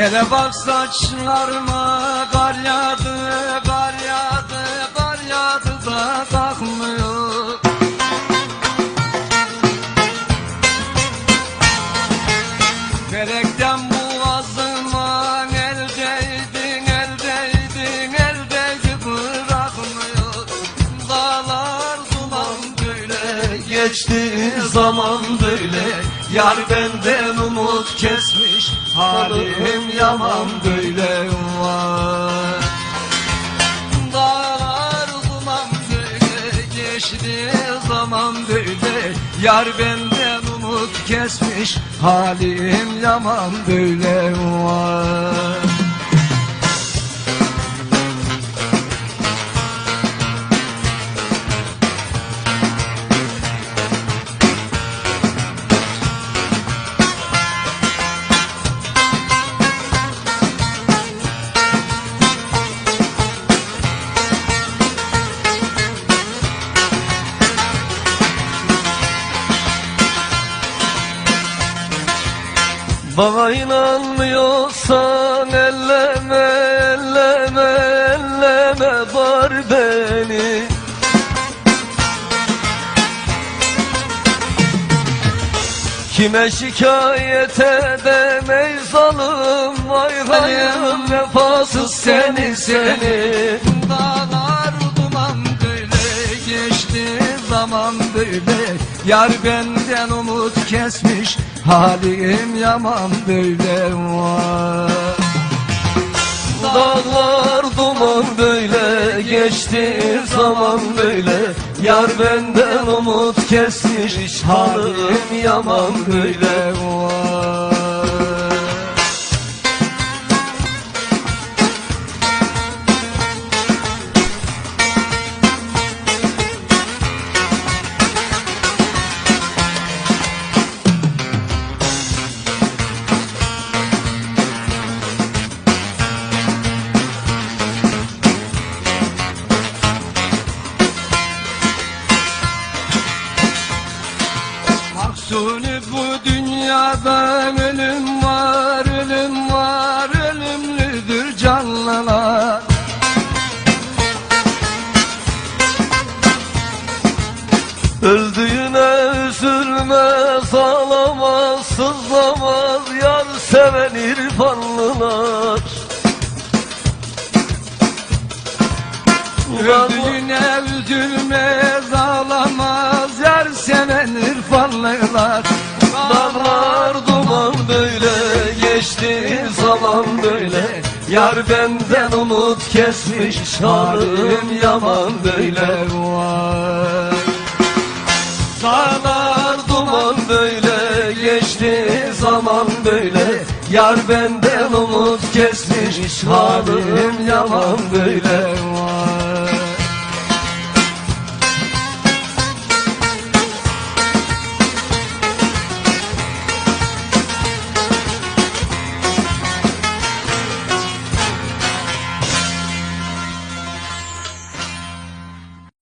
Hele bak saçlarıma kar yağdı, kar yağdı, kar yağdı da kalkmıyor Felekten boğazıma el değdin, el değdin, el değdi bırakmıyor. Dağlar duman böyle, geçti zaman böyle Yar benden umut kesmiş, halim yaman böyle var. Dağlar duman böyle geçti zaman böyle. Yar benden umut kesmiş halim yaman böyle var Bana inanmıyorsan elleme, elleme, elleme var beni. Kime şikayet edem ey zalim Vay halim. vefasız seni seni. Dağlar Yar benden umut kesmiş halim yaman böyle var. Dağlar duman böyle geçti zaman böyle. Yar benden umut kesmiş halim yaman böyle var Maksuni bu dünyada ölüm var, ölüm var, ölümlüdür canlılar. Öldüğüne üzülmez ağlamaz sızlamaz Yar seven irfanlılar Öldüğüne üzülmez, zaman böyle Yar benden umut kesmiş halim yaman böyle var. Dağlar duman böyle geçti zaman böyle Yar benden umut kesmiş halim yaman böyle var.